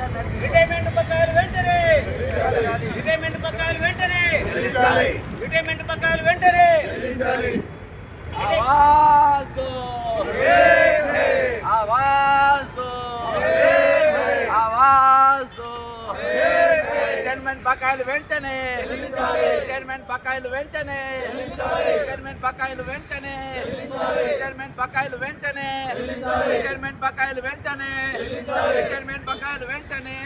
ठीक है బకాయిలు వెంటనే. రిటైర్మెంట్ బకాయిలు వెంటనే. రిటైర్మెంట్ బకాయిలు వెంటనే. రిటైర్మెంట్ బకాయిలు వెంటనే. రిటైర్మెంట్ బకాయిలు వెంటనే. రిటైర్మెంట్ బకాయిలు వెంటనే.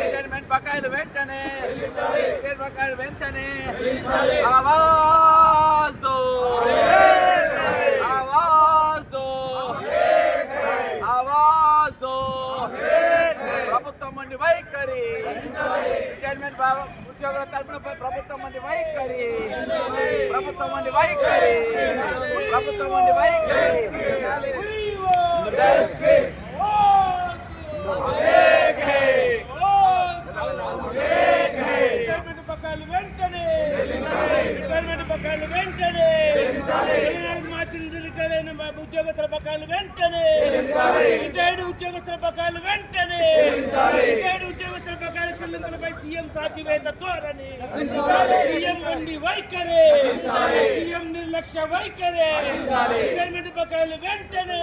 రిటైర్మెంట్ బకాయిలు వెంటనే. రిటైర్మెంట్ బకాయిలు వెంటనే. ఆవాజ్ దో రిటైర్మెంట్ ఉద్యోగుల తరపున ప్రభుత్వం మంది వైఖరి ప్రభుత్వం మంది వైఖరి ప్రభుత్వం మంది వైఖరి రిటైర్మెంట్ బకాయిలు వెంటనే రిటైర్మెంట్ బకాయిలు వెంటనే తెలంగాణకు మార్చిన రిటైర్ అయిన మా ఉద్యోగస్తుల బకాయిలు వెంటనే రిటైర్డ్ ఉద్యోగస్తుల బకాయిలు వెంటనే రిటైర్డ్ ఉద్యోగస్తుల బకాయిల చెల్లింపులపై సీఎం సాచివేత ధోరణి సీఎం ఉండి వైఖరి. సీఎం నిర్లక్ష్య వైఖరి. రిటైర్మెంట్ బకాయిలు వెంటనే.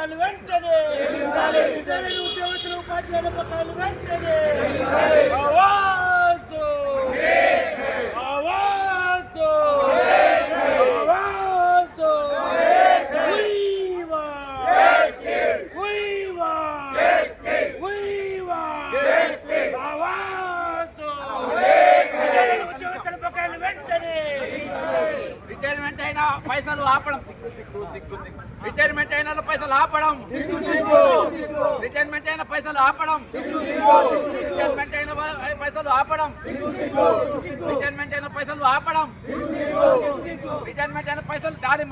పథకాలు వెంటనే. ఉద్యోగస్తులు ఉపాధ్యాయుల పథకాలు వెంటనే.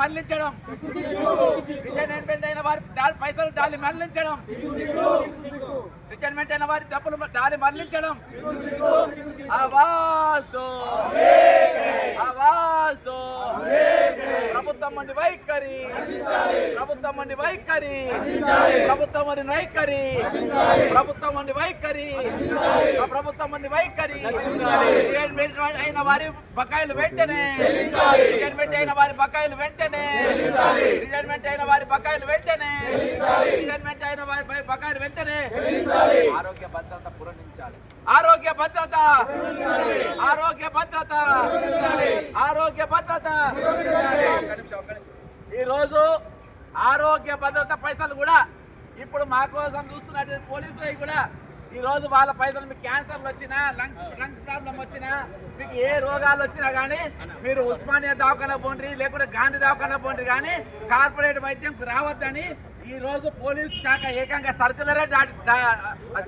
మరలించడం రిటైర్మెంట్ అయిన వారి పైసలు దాన్ని మరలించడం రిటైర్మెంట్ అయిన వారి డబ్బులు దాన్ని మరలించడం ప్రభుత్వం వైఖరి. ప్రభుత్వం వైఖరి. ప్రభుత్వం వైఖరి ప్రభుత్వం వైఖరి. ప్రభుత్వం వైఖరి. అయిన వారి బకాయిలు వెంటనే. రిటైర్మెంట్ అయిన వారి బకాయిలు వెంటనే. రిటైర్మెంట్ అయిన వారి బకాయిలు వెంటనే. రిటైర్మెంట్ అయిన వారి బకాయిలు వెంటనే. ఆరోగ్య భద్రత పురమించాలి. ఆరోగ్య భద్రత! ఆరోగ్య భద్రత! ఆరోగ్య భద్రత! ఈరోజు ఆరోగ్య భద్రత పైసలు కూడా ఇప్పుడు మా కోసం చూస్తున్నటువంటి పోలీసులు కూడా ఈ రోజు వాళ్ళ పైసలు మీకు క్యాన్సర్లు వచ్చినా లంగ్స్ లంగ్స్ ప్రాబ్లం వచ్చినా మీకు ఏ రోగాలు వచ్చినా కానీ మీరు ఉస్మానియా దవాఖాన పోండి లేకుంటే గాంధీ దవాఖాన పోండి కానీ కార్పొరేట్ వైద్యంకు రావద్దని ఈ రోజు పోలీస్ శాఖ ఏకంగా సర్కులరే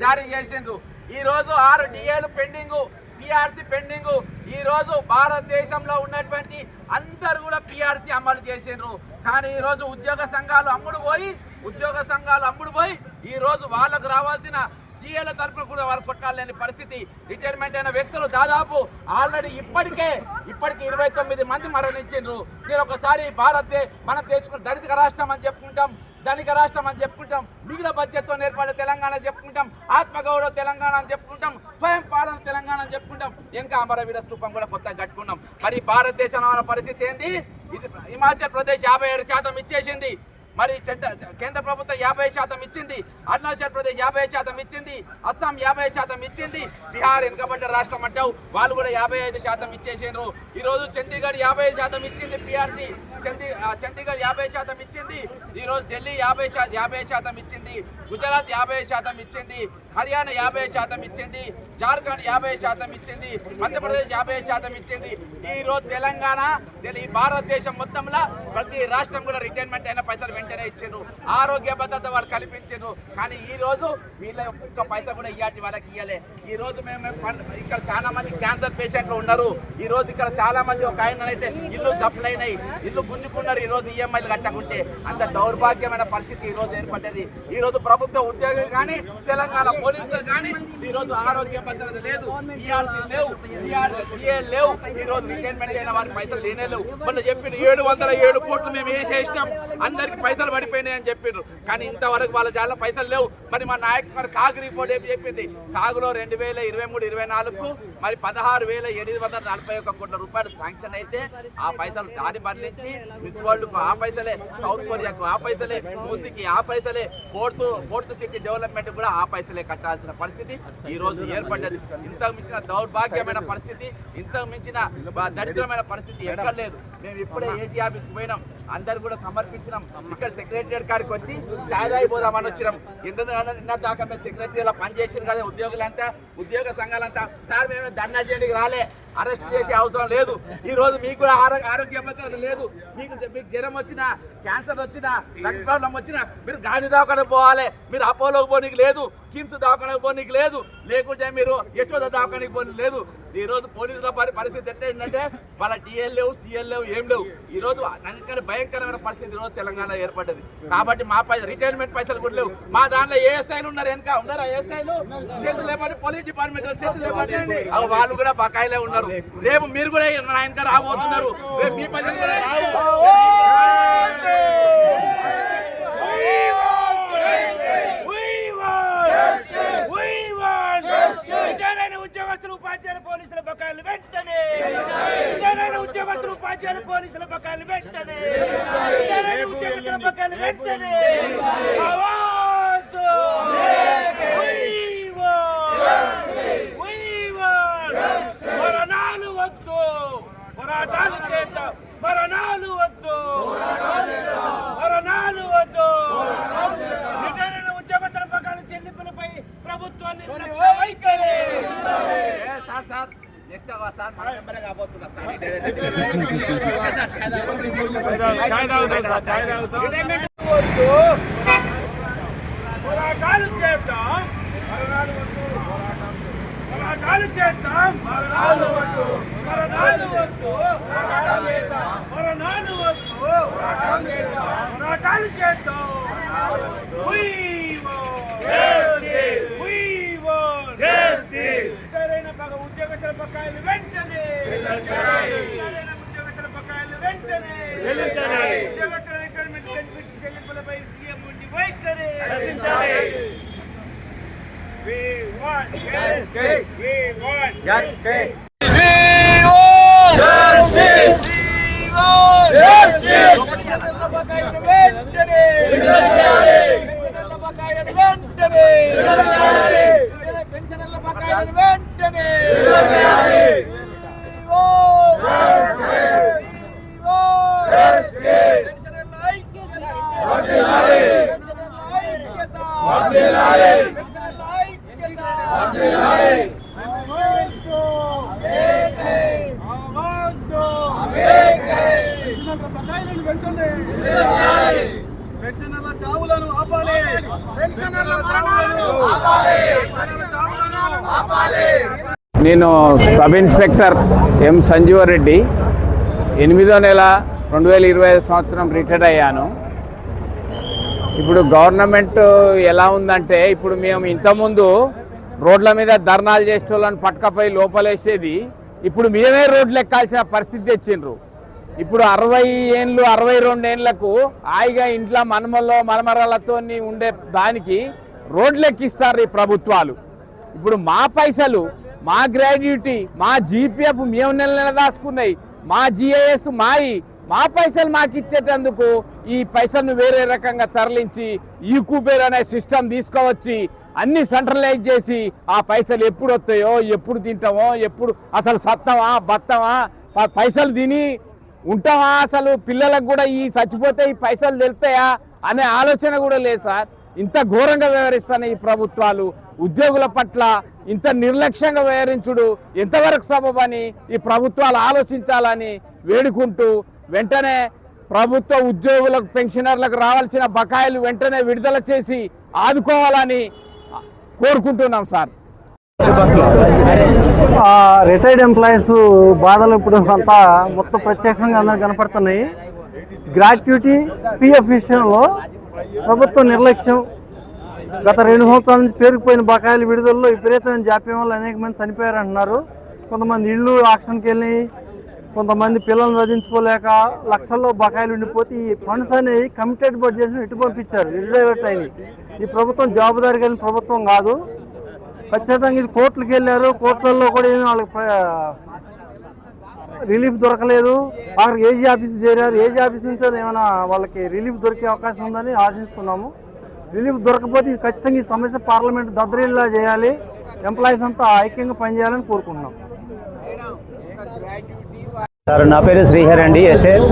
జారీ చేసిండ్రు. ఈ రోజు ఆరు డిఏలు పెండింగ్ పిఆర్సీ పెండింగ్. ఈ రోజు భారతదేశంలో ఉన్నటువంటి అందరు కూడా పిఆర్సీ అమలు చేసిండ్రు. కానీ ఈ రోజు ఉద్యోగ సంఘాలు అమ్ముడు పోయి ఉద్యోగ సంఘాలు అమ్ముడు పోయి ఈ రోజు వాళ్ళకు రావాల్సిన జీఏల తరపున కూడా వాళ్ళు కొట్టాలని పరిస్థితి. రిటైర్మెంట్ అయిన వ్యక్తులు దాదాపు ఆల్రెడీ ఇప్పటికే ఇప్పటికి ఇరవై తొమ్మిది మంది మరణించారు నేను ఒకసారి భారత్ మనం తెలుసుకున్న దళిత రాష్ట్రం అని చెప్పుకుంటాం. ధనిక రాష్ట్రం అని చెప్పుకుంటాం. మిగిలిన బడ్జెట్తో ఏర్పడే తెలంగాణ చెప్పుకుంటాం. ఆత్మగౌరవ తెలంగాణ అని చెప్పుకుంటాం. స్వయం పాలన తెలంగాణ అని చెప్పుకుంటాం. ఇంకా అమరవీర స్తూపం కూడా కొత్తగా కట్టుకున్నాం. మరి భారతదేశంలో పరిస్థితి ఏంది? ఇది హిమాచల్ ప్రదేశ్ యాభై ఏడు శాతం ఇచ్చేసింది. మరి కేంద్ర ప్రభుత్వం యాభై శాతం ఇచ్చింది అరుణాచల్ ప్రదేశ్ యాభై శాతం ఇచ్చింది అస్సాం యాభై శాతం ఇచ్చింది బీహార్ వెనుకబడ్డ రాష్ట్రం అంటావు వాళ్ళు కూడా యాభై ఐదు శాతం ఇచ్చేసారు ఈరోజు చండీగఢ్ యాభై శాతం ఇచ్చింది పిఆర్సీ చండీ చండీగఢ్ యాభై శాతం ఇచ్చింది ఈ రోజు ఢిల్లీ యాభై శాతం యాభై శాతం ఇచ్చింది గుజరాత్ యాభై శాతం ఇచ్చింది హర్యానా యాభై శాతం ఇచ్చింది జార్ఖండ్ యాభై శాతం ఇచ్చింది మధ్యప్రదేశ్ యాభై శాతం ఇచ్చింది ఈ రోజు తెలంగాణ ఈ భారతదేశం మొత్తంలో ప్రతి రాష్ట్రం కూడా రిటైర్మెంట్ అయిన పైసలు వెంటనే ఇచ్చారు ఆరోగ్య భద్రత వాళ్ళు కల్పించారు కానీ ఈ రోజు వీళ్ళ ఒక్క పైసా కూడా ఇయ్యాటి వాళ్ళకి ఇయ్యలే. ఈ రోజు మేము ఇక్కడ చాలా మంది క్యాన్సర్ పేషెంట్లు ఉన్నారు. ఈ రోజు ఇక్కడ చాలా మంది ఒక ఆయన అయితే ఇల్లు దప్పులైనాయి ఇల్లు గుంజుకున్నారు. ఈ రోజు ఈఎంఐలు కట్టకుంటే అంత దౌర్భాగ్యమైన పరిస్థితి ఈ రోజు ఏర్పడ్డది. ఈ రోజు ప్రభుత్వ ఉద్యోగులు కానీ తెలంగాణ పోలీసులు కానీ ఈ రోజు ఆరోగ్య భద్రత లేదు. ఈఆర్సీ లేవు. ఈఏ లేవు. ఈ రోజు రిటైర్మెంట్ అయిన వారికి పైసలు లేనే లేవు. మొన్న చెప్పిన ఏడు వందల ఏడు కోట్లు మేము వేసేసినాం అందరికి పైసలు పడిపోయినాయి అని చెప్పిండ్రు. కానీ ఇంతవరకు వాళ్ళ చాలా పైసలు లేవు. మరి మా నాయకు మరి కాగు రిపోర్ట్ ఏం చెప్పింది? కాగులో రెండు వేల ఇరవై మూడు ఇరవై నాలుగు మరి పదహారు వేల ఎనిమిది వందల నలభై ఒక్క కోట్ల రూపాయలు శాంక్షన్ అయితే ఆ పైసలు దారి మరణించి మిస్ వరల్డ్ ఆ పైసలే సౌత్ కొరియాకు ఆ పైసలే మూసీకి ఆ పైసలే ఫోర్త్ ఫోర్త్ సిటీ డెవలప్మెంట్ కూడా ఆ పైసలే కట్టాల్సిన పరిస్థితి ఈ రోజు ఏర్పడ్డది. ఇంతకు మించిన దౌర్భాగ్యమైన పరిస్థితి ఇంతకు మించిన దరిద్రమైన పరిస్థితి ఎక్కడ లేదు. మేము ఇప్పుడే ఏజీ ఆఫీస్కి పోయినాం. అందరు కూడా సమర్పించినాం. ఇక్కడ సెక్రటరియట్ కాడికి వచ్చి ఛాయ్ తాగిపోదామని వచ్చినాం. ఎందుకంటే నిన్న దాకా మేము సెక్రటరీలో పనిచేసిన కదా ఉద్యోగులంతా ఉద్యోగ సంఘాలంతా. సార్ మేము దండా చేయడానికి రాలే. అరెస్ట్ చేసే అవసరం లేదు. ఈ రోజు మీకు కూడా ఆరో- ఆరోగ్య భద్రత లేదు. మీకు మీకు జ్వరం వచ్చినా క్యాన్సర్ వచ్చినా లంగ్ ప్రాబ్లం వచ్చినా మీరు గాంధీ దవాఖానకు పోవాలి. మీరు అపోలోకి పోనీకి లేదు. కిమ్స్ దవాఖానకు పోనీకి లేదు. లేకుంటే మీరు యశోద దవాఖానకి పోనీ లేదు. ఈ రోజు పోలీసుల పరి పరిస్థితి ఎట్లా ఏంటంటే వాళ్ళ టీఎల్ లేవు సీఎల్ లేవు ఏం లేవు. ఈ రోజు అన్నిటికంటే భయంకరమైన పరిస్థితి ఈ రోజు తెలంగాణ ఏర్పడ్డది. కాబట్టి మా పై రిటైర్మెంట్ పైసలు కూడా లేవు. మా దాంట్లో ఏఎస్ఐలు ఉన్నారు వెనక? ఉన్నారా ఏఎస్ఐలు చేతులు లేపండి పోలీస్ డిపార్ట్మెంట్ చేతులు లేపండి. వాళ్ళు కూడా బకాయిలే ఉన్నారు. రేపు మీరు కూడా నా వెనక రాబోతున్నారు. రేపు మీ పైసలు కూడా రావు విజయనగర ఉద్యోగస్తులు ఉపాధ్యాయులు పోలీసుల బకాయిలు వెంటనే విజయనగర ఉద్యోగస్తులు ఉపాధ్యాయులు పోలీసుల బకాయిలు వెంటనే విజయనగర ఉద్యోగస్తుల బకాయిలు వెంటనే award! We want! We want! మరణాలు వద్దు పోరాటాలు చేద్దాం మరణాలు వద్దు మరణాలు వద్దు రిటైర్డ్ ఉద్యోగస్తుల బకాయిల చెల్లింపులపై ప్రభుత్వం నిర్లక్ష్య వైఖరి ఏ సార్ సార్ నెక్స్ట్ సార్ మన మెంబరే కాబోతున్నా సార్ వద్దు పోరాటాలు చేద్దాం మరణాలు వద్దు పోరాటాలు చేద్దాం మరణాలు వద్దు మరణాలు వద్దు. మరణాలు వద్దు. పోరాటాలు చేద్దాం. ఉద్యోగస్తుల బకాయిలు వెంటనే. ఉద్యోగస్తుల బకాయిలు వెంటనే. ఉద్యోగస్తుల రిటైర్మెంట్ బెనిఫిట్స్ చెల్లింపులపై సీఎం ఉండి వైఖరి. We want. Justice. We want. Justice. Want justice. We want justice. పెన్షన్ల బకాయిలు వెంటనే పెన్షన్ల బకాయిలు వెంటనే పెన్షన్ల బకాయిలు వెంటనే We want justice. We want justice. పెన్షన్ల ఐక్యత. పెన్షన్ల ఐక్యత. పెన్షన్ల ఐక్యత. పెన్షనర్ల చావులను ఆపాలి. పెన్షనర్ల చావులను ఆపాలి. పెన్షనర్ల చావులను ఆపాలి. నేను సబ్ ఇన్స్పెక్టర్ ఎం సంజీవరెడ్డి ఎనిమిదో నెల రెండు వేల ఇరవై ఐదు సంవత్సరం రిటైర్ అయ్యాను. ఇప్పుడు గవర్నమెంట్ ఎలా ఉందంటే ఇప్పుడు మేము ఇంతకుముందు రోడ్ల మీద ధర్నాలు చేసే వాళ్ళని పట్టుకపోయి లోపలేసేది ఇప్పుడు మేమే రోడ్లు ఎక్కాల్సిన పరిస్థితి తెచ్చిండ్రు. ఇప్పుడు అరవై ఏండ్లు అరవై రెండేండ్లకు హాయిగా ఇంట్లో మనమల్లో మనమరాలతో ఉండే దానికి రోడ్లెక్కిస్తారు ఈ ప్రభుత్వాలు. ఇప్పుడు మా పైసలు మా గ్రాడ్యుటీ మా జీపీఎఫ్ మేము నెల నెల దాచుకున్నాయి. మా జిఐఎస్ మాయి మా పైసలు మాకు ఇచ్చేటందుకు ఈ పైసలను వేరే రకంగా తరలించి ఈ కూపేర్ అనే సిస్టమ్ తీసుకువచ్చి అన్ని సెంట్రలైజ్ చేసి ఆ పైసలు ఎప్పుడు వస్తాయో ఎప్పుడు తింటామో ఎప్పుడు అసలు సత్తమా బత్తమా పైసలు తిని ఉంటావా అసలు పిల్లలకు కూడా ఈ చచ్చిపోతే ఈ పైసలు తెలుతాయా అనే ఆలోచన కూడా లేదు సార్. ఇంత ఘోరంగా వ్యవహరిస్తున్నాయి ఈ ప్రభుత్వాలు ఉద్యోగుల పట్ల ఇంత నిర్లక్ష్యంగా వ్యవహరించుడు ఎంతవరకు సబబని ఈ ప్రభుత్వాలు ఆలోచించాలని వేడుకుంటూ వెంటనే ప్రభుత్వ ఉద్యోగులకు పెన్షనర్లకు రావాల్సిన బకాయిలు వెంటనే విడుదల చేసి ఆదుకోవాలని కోరుకుంటున్నాం సార్. రిటైర్డ్ ఎంప్లాయీస్ బాధలు ఇప్పుడు అంతా మొత్తం ప్రత్యక్షంగా అందరికి కనపడుతున్నాయి. గ్రాట్యుటీ పిఎఫ్ విషయంలో ప్రభుత్వ నిర్లక్ష్యం. గత రెండు సంవత్సరాల నుంచి పేరుకుపోయిన బకాయిల విడుదలలో విపరీతమైన జాప్యం వల్ల అనేక మంది చనిపోయారు అంటున్నారు కొంతమంది ఇళ్ళు ఆక్షన్కి వెళ్ళి కొంతమంది పిల్లల్ని చదివించుకోలేక లక్షల్లో బకాయిలు ఉండిపోతే ఈ ఫండ్స్ అనేవి కమిటెడ్ బడ్జెట్స్ ఎటు పంపించారు. రిడైవర్ట్ అయినాయి ఈ ప్రభుత్వం జవాబుదారి కలిగిన ప్రభుత్వం కాదు. ఖచ్చితంగా ఇది కోర్టులకు వెళ్ళారు. కోర్టులలో కూడా ఏమీ వాళ్ళకి రిలీఫ్ దొరకలేదు. అక్కడికి ఏజీ ఆఫీస్ చేరారు. ఏజీ ఆఫీస్ నుంచి ఏమైనా వాళ్ళకి రిలీఫ్ దొరికే అవకాశం ఉందని ఆశిస్తున్నాము. రిలీఫ్ దొరకపోతే ఇది ఖచ్చితంగా ఈ సమస్య పార్లమెంట్ దద్దరిల్లా చేయాలి. ఎంప్లాయీస్ అంతా ఐక్యంగా పనిచేయాలని కోరుకుంటున్నాం. సార్ నా పేరు శ్రీహర్ అండి ఎస్ఎస్.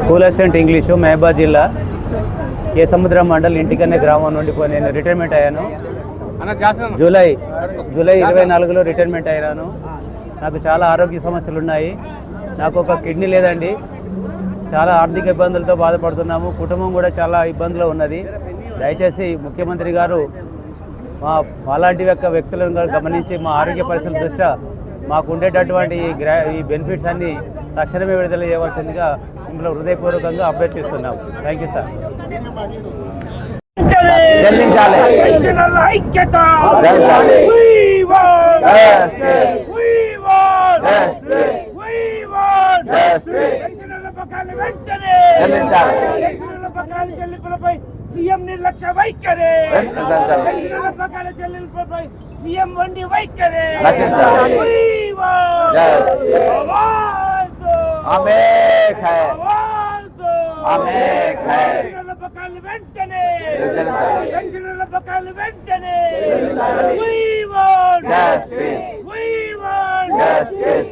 స్కూల్ అసిస్టెంట్ ఇంగ్లీషు మహబాద్ జిల్లా. ఏ సముద్రం మండల్ ఇంటికన్నే గ్రామం నుండి పోయి నేను రిటైర్మెంట్ అయ్యాను. జూలై జూలై ఇరవై నాలుగులో రిటైర్మెంట్ అయ్యాను. నాకు చాలా ఆరోగ్య సమస్యలు ఉన్నాయి. నాకు ఒక కిడ్నీ లేదండి. చాలా ఆర్థిక ఇబ్బందులతో బాధపడుతున్నాము. కుటుంబం కూడా చాలా ఇబ్బందులు ఉన్నది. దయచేసి ముఖ్యమంత్రి గారు మా అలాంటి యొక్క వ్యక్తులను గమనించి మా ఆరోగ్య పరిస్థితుల దృష్ట్యా మాకు ఉండేటటువంటి ఈ గ్రా ఈ బెనిఫిట్స్ అన్ని తక్షణమే విడుదల చేయవలసిందిగా మిమ్మల్ని హృదయపూర్వకంగా అభ్యర్థిస్తున్నాం థ్యాంక్ యూ సార్. చెల్లించాలి. పెన్షనర్ల ఐక్యత జరగాలి. We want Justice. We want Justice. We want Justice. పెన్షనర్ల బకాయిలు వెంటనే చెల్లించాలి. పెన్షనర్ల బకాయిల చెల్లింపులపై సీఎం నిర్లక్ష్య వైఖరి చెల్లించాలి. పెన్షనర్ల బకాయిల చెల్లింపులపై సీఎం వండి వైఖరి రచించాలి. We పథకాలు వెంటనే. పెన్షన్ల పథకాలు వెంటనే.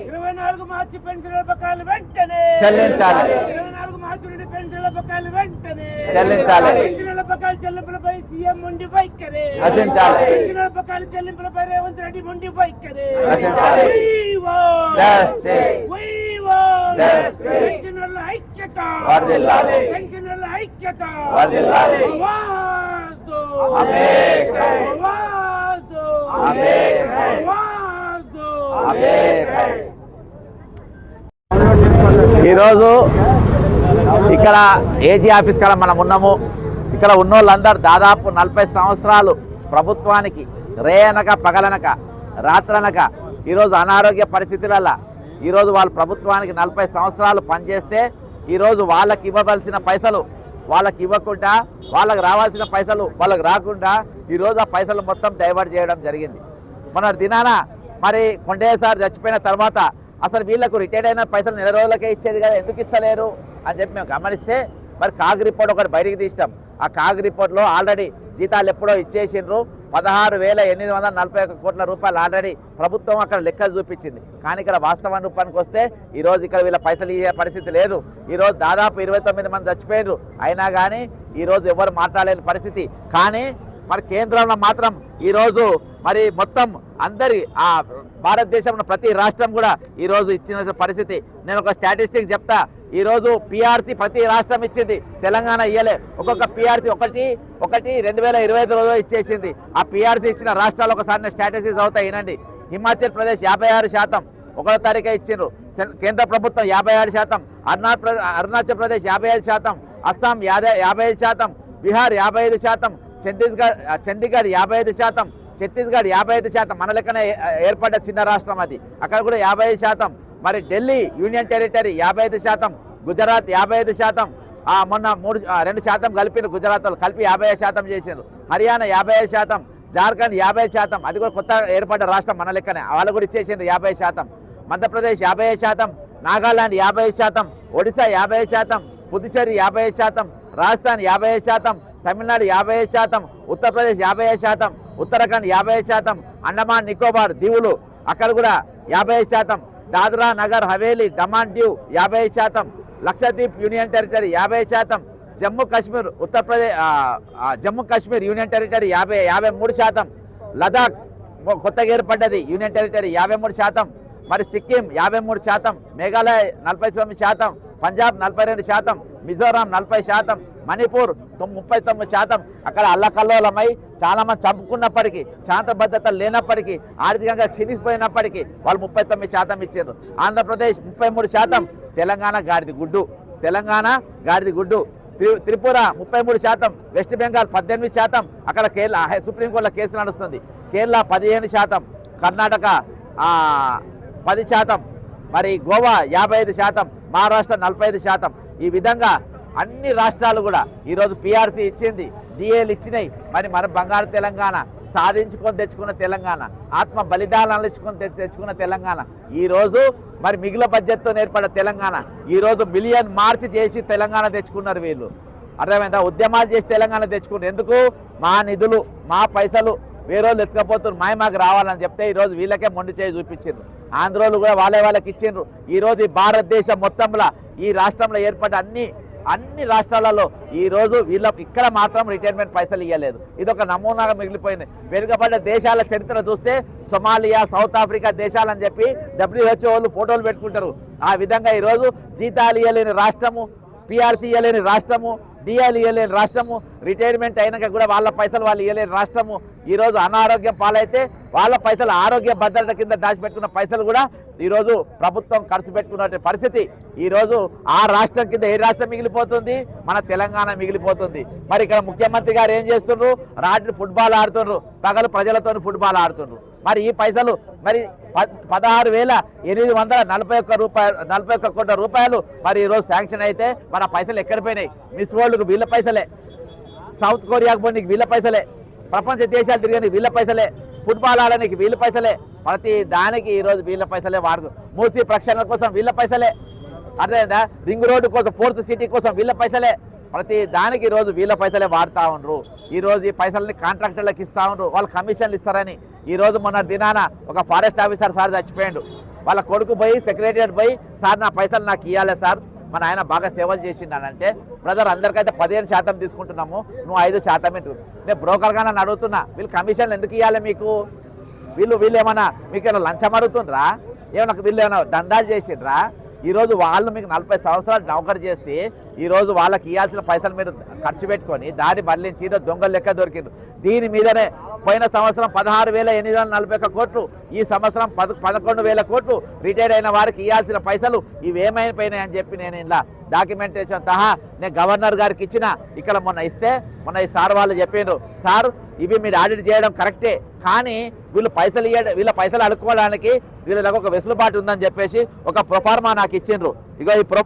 ఇరవై నాలుగు మార్చి పెన్షన్ల పథకాలు వెంటనే. చెల్లించాలి. ఇరవై నాలుగు మార్చి నుండి పెన్షన్ల పథకాలు వెంటనే. చెల్లించాలి. పెన్షన్ల పథకాలు చెల్లింపులపై సీఎం ఉండి వైఖరే. రచించాలి పెన్షన్ల పథకాలు రేవంత్ రెడ్డి ఉండి వైఖరే. Pension want Justice. We want Justice. పెన్షనర్ల ఐక్యత వర్ధిల్లాలి. పెన్షనర్ల ఐక్యత వర్ధిల్లాలి. ఆవాజ్ దో. అమేక్. ఆవాజ్ దో. అమేక్. ఆవాజ్ దో. అమేక్. ఈరోజు ఇక్కడ ఏజీ ఆఫీస్ కాడ మనం ఉన్నాము ఇక్కడ ఉన్న వాళ్ళందరూ దాదాపు నలభై సంవత్సరాలు ప్రభుత్వానికి రేయనక పగలనక రాత్రనక ఈరోజు అనారోగ్య పరిస్థితులలో ఈరోజు వాళ్ళు ప్రభుత్వానికి నలభై సంవత్సరాలు పనిచేస్తే ఈరోజు వాళ్ళకి ఇవ్వవలసిన పైసలు వాళ్ళకి ఇవ్వకుండా వాళ్ళకి రావాల్సిన పైసలు వాళ్ళకి రాకుండా ఈరోజు ఆ పైసలు మొత్తం డైవర్ట్ చేయడం జరిగింది. మన దినాన మరి కొండయ్య సార్ చచ్చిపోయిన తర్వాత అసలు వీళ్ళకు రిటైర్డ్ అయిన పైసలు నెల రోజులకే ఇచ్చేది కదా ఎందుకు ఇస్తలేరు అని చెప్పి మేము గమనిస్తే మరి కాగ్ రిపోర్ట్ ఒకటి బయటికి తీసినాం. ఆ కాగ్ రిపోర్ట్లో ఆల్రెడీ జీతాలు ఎప్పుడో ఇచ్చేసిండ్రు. పదహారు వేల ఎనిమిది వందల నలభై ఒక కోట్ల రూపాయలు ఆల్రెడీ ప్రభుత్వం అక్కడ లెక్కలు చూపించింది. కానీ ఇక్కడ వాస్తవ రూపానికి వస్తే ఈరోజు ఇక్కడ వీళ్ళ పైసలు ఇచ్చే పరిస్థితి లేదు. ఈరోజు దాదాపు ఇరవై తొమ్మిది మంది చచ్చిపోయారు అయినా కానీ ఈరోజు ఎవరు మాట్లాడలేని పరిస్థితి. కానీ మరి కేంద్రంలో మాత్రం ఈరోజు మరి మొత్తం అందరి ఆ భారతదేశంలో ప్రతి రాష్ట్రం కూడా ఈరోజు ఇచ్చిన పరిస్థితి. నేను ఒక స్టాటిస్టిక్ చెప్తా. ఈరోజు పీఆర్సీ ప్రతి రాష్ట్రం ఇచ్చింది. తెలంగాణ ఇయ్యలే. ఒక్కొక్క పీఆర్సీ ఒకటి ఒకటి రెండు వేల ఇరవై ఐదు రోజు ఇచ్చేసింది. ఆ పీఆర్సీ ఇచ్చిన రాష్ట్రాలు ఒకసారి నేను స్టాటిస్టిక్స్ అవుతాయి వినండి. హిమాచల్ ప్రదేశ్ యాభై ఆరు శాతం. ఒకటో తారీఖే ఇచ్చిండ్రు. కేంద్ర ప్రభుత్వం యాభై ఆరు శాతం. అరుణాచల్ ప్రదేశ్ యాభై ఐదు శాతం. అస్సాం యాభై యాభై ఐదు శాతం. బీహార్ యాభై ఐదు శాతం. ఛత్తీస్గఢ్ చండీగఢ్ యాభై ఐదు శాతం. ఛత్తీస్గఢ్ యాభై ఐదు శాతం మన లెక్కనే ఏర్పడ్డ చిన్న రాష్ట్రం అది అక్కడ కూడా యాభై ఐదు శాతం మరి ఢిల్లీ యూనియన్ టెరిటరీ యాభై ఐదు శాతం గుజరాత్ యాభై ఐదు శాతం మొన్న మూడు రెండు శాతం కలిపిన గుజరాత్ కలిపి యాభై ఐదు శాతం చేసినారు హర్యానా యాభై ఐదు శాతం జార్ఖండ్ యాభై శాతం అది కూడా కొత్త ఏర్పడ్డ రాష్ట్రం మన లెక్కనే వాళ్ళు కూడా ఇచ్చేసింది యాభై శాతం మధ్యప్రదేశ్ యాభై శాతం నాగాలాండ్ యాభై శాతం ఒడిశా యాభై శాతం పుదుచేరి యాభై శాతం రాజస్థాన్ యాభై శాతం తమిళనాడు యాభై శాతం ఉత్తరప్రదేశ్ యాభై శాతం ఉత్తరాఖండ్ యాభై శాతం అండమాన్ నికోబార్ దీవులు. అక్కడ కూడా యాభై శాతం. దాద్రా నగర్ హవేలీ దమాన్ డ్యూ యాభై శాతం. లక్షద్వీప్ యూనియన్ టెరిటరీ యాభై శాతం. జమ్మూ కాశ్మీర్ ఉత్తరప్రదేశ్ జమ్మూ కాశ్మీర్ యూనియన్ టెరిటరీ యాభై యాభై మూడు శాతం. లదాఖ్ కొత్తగా ఏర్పడ్డది యూనియన్ టెరిటరీ యాభై మూడు శాతం. మరి సిక్కిం యాభై మూడు శాతం. మేఘాలయ నలభై తొమ్మిది శాతం. పంజాబ్ నలభై రెండు శాతం. మిజోరాం నలభై శాతం. మణిపూర్ ముప్పై తొమ్మిది శాతం. అక్కడ అల్లకల్లోలమై చాలా మంది చంపుకున్నప్పటికీ శాంతబద్ధత లేనప్పటికీ ఆర్థికంగా క్షీణిపోయినప్పటికీ వాళ్ళు ముప్పై తొమ్మిది శాతం ఇచ్చారు. ఆంధ్రప్రదేశ్ ముప్పై మూడు శాతం తెలంగాణ గాడిది గుడ్డు. తెలంగాణ గాడిది గుడ్డు. త్రి- త్రిపుర ముప్పై మూడు శాతం వెస్ట్ బెంగాల్ పద్దెనిమిది శాతం. అక్కడ కేరళ హై- సుప్రీంకోర్టులో కేసు నడుస్తుంది. కేరళ పదిహేను శాతం కర్ణాటక పది శాతం. మరి గోవా యాభై ఐదు శాతం మహారాష్ట్ర నలభై ఐదు శాతం. ఈ విధంగా అన్ని రాష్ట్రాలు కూడా ఈరోజు పిఆర్సీ ఇచ్చింది డిఏలు ఇచ్చినాయి. మరి మన బంగారు తెలంగాణ సాధించుకొని తెచ్చుకున్న తెలంగాణ ఆత్మ బలిదానాలు ఇచ్చుకొని తెచ్చుకున్న తెలంగాణ. ఈ రోజు మరి మిగిలిన బడ్జెట్తో ఏర్పడ్డ తెలంగాణ ఈ రోజు మిలియన్ మార్చి చేసి తెలంగాణ తెచ్చుకున్నారు వీళ్ళు. అర్థమైందా? ఉద్యమాలు చేసి తెలంగాణ తెచ్చుకున్నారు. ఎందుకు? మా నిధులు మా పైసలు వేరే వాళ్ళు ఎత్తుకపోతున్నారు. మాయ మాకు రావాలని చెప్తే ఈరోజు వీళ్ళకే మొండి చేయి చూపించిండ్రు. ఆంధ్రోలు కూడా వాళ్ళే వాళ్ళకి ఇచ్చిండ్రు. ఈరోజు ఈ భారతదేశం మొత్తంలో ఈ రాష్ట్రంలో ఏర్పడ్డ అన్ని అన్ని రాష్ట్రాలలో ఈ రోజు వీళ్ళ ఇక్కడ మాత్రం రిటైర్మెంట్ పైసలు ఇవ్వలేదు ఇది ఒక నమూనాగా మిగిలిపోయింది. వెనుకబడ్డ దేశాల చరిత్ర చూస్తే సొమాలియా సౌత్ ఆఫ్రికా దేశాలని చెప్పి డబ్ల్యూహెచ్ఓ వాళ్ళు ఫోటోలు పెట్టుకుంటారు. ఆ విధంగా ఈరోజు జీతాలు ఇవ్వలేని రాష్ట్రము పిఆర్సీ ఇవ్వలేని రాష్ట్రము డిఎల్ ఇవ్వలేని రాష్ట్రము రిటైర్మెంట్ అయినాక కూడా వాళ్ళ పైసలు వాళ్ళు ఇవ్వలేని రాష్ట్రము. ఈరోజు అనారోగ్యం పాలైతే వాళ్ళ పైసలు ఆరోగ్య భద్రత కింద దాచిపెట్టుకున్న పైసలు కూడా ఈరోజు ప్రభుత్వం ఖర్చు పెట్టుకున్న పరిస్థితి. ఈరోజు ఆ రాష్ట్రం కింద ఏ రాష్ట్రం మిగిలిపోతుంది? మన తెలంగాణ మిగిలిపోతుంది. మరి ఇక్కడ ముఖ్యమంత్రి గారు ఏం చేస్తుండ్రు? రాత్రి ఫుట్బాల్ ఆడుతుండ్రు. పగలు ప్రజలతో ఫుట్బాల్ ఆడుతుండ్రు. మరి ఈ పైసలు మరి ప- పదహారు వేల ఎనిమిది వందల నలభై ఒక్క రూపాయలు నలభై ఒక్క కోట్ల రూపాయలు మరి ఈరోజు శాంక్షన్ అయితే మన పైసలు ఎక్కడ పోయినాయి? మిస్ వరల్డ్కు వీళ్ళ పైసలే. సౌత్ కొరియాకు పోయి వీళ్ళ పైసలే. ప్రపంచ దేశాలు తిరిగి వీళ్ళ పైసలే. ఫుట్బాల్ ఆడడానికి వీళ్ళ పైసలే. ప్రతి దానికి ఈరోజు వీళ్ళ పైసలే వాడు మూసి ప్రక్షాళన కోసం వీళ్ళ పైసలే. అర్థమైందా? రింగ్ రోడ్డు కోసం ఫోర్త్ సిటీ కోసం వీళ్ళ పైసలే. ప్రతి దానికి ఈరోజు వీళ్ళ పైసలే వాడుతూ ఉండ్రు. ఈరోజు ఈ పైసల్ని కాంట్రాక్టర్లకు ఇస్తూ ఉండ్రు. వాళ్ళు కమిషన్లు ఇస్తారని ఈరోజు మొన్న దినాన ఒక ఫారెస్ట్ ఆఫీసర్ సార్ చచ్చిపోయాడు. వాళ్ళ కొడుకు పోయి సెక్రటరియట్ పోయి సార్ నా పైసలు నాకు ఇవ్వాలి సార్. మన ఆయన బాగా సేవలు చేసిండానంటే బ్రదర్ అందరికైతే పదిహేను శాతం తీసుకుంటున్నాము. నువ్వు ఐదు శాతమే తీ- నేను బ్రోకర్గా నన్ను అడుగుతున్నా వీళ్ళు కమిషన్లు ఎందుకు ఇవ్వాలి మీకు? వీళ్ళు వీళ్ళు ఏమన్నా మీకు ఏమైనా లంచం అడుగుతుండ్రా? ఏమన్నా వీళ్ళు ఏమైనా దందాలు చేసిండ్రా? ఈరోజు వాళ్ళు మీకు నలభై సంవత్సరాలు నౌకరు చేసి ఈరోజు వాళ్ళకి ఇవ్వాల్సిన పైసలు మీరు ఖర్చు పెట్టుకొని దాన్ని మళ్ళీ ఈరోజు దొంగలు లెక్క దొరికిండు దీని మీదనే పోయిన సంవత్సరం పదహారు వేల ఎనిమిది వందల నలభై ఒక్క కోట్లు ఈ సంవత్సరం పద పదకొండు వేల కోట్లు రిటైర్ అయిన వారికి ఇవ్వాల్సిన పైసలు ఇవి ఏమైపోయినాయి అని చెప్పి నేను ఇలా డాక్యుమెంటేషన్ సహా నేను గవర్నర్ గారికి ఇచ్చిన ఇక్కడ మొన్న ఇస్తే మొన్న ఈ సార్ వాళ్ళు చెప్పిండ్రు సార్ ఇవి మీరు ఆడిట్ చేయడం కరెక్టే కానీ వీళ్ళు పైసలు ఇవ్వడం వీళ్ళ పైసలు అడుక్కోవడానికి వీళ్ళ దగ్గర ఒక వెసులుబాటు ఉందని చెప్పేసి ఒక ప్రొఫార్మా నాకు ఇచ్చిండ్రు. ఇగో ఈ ప్రొ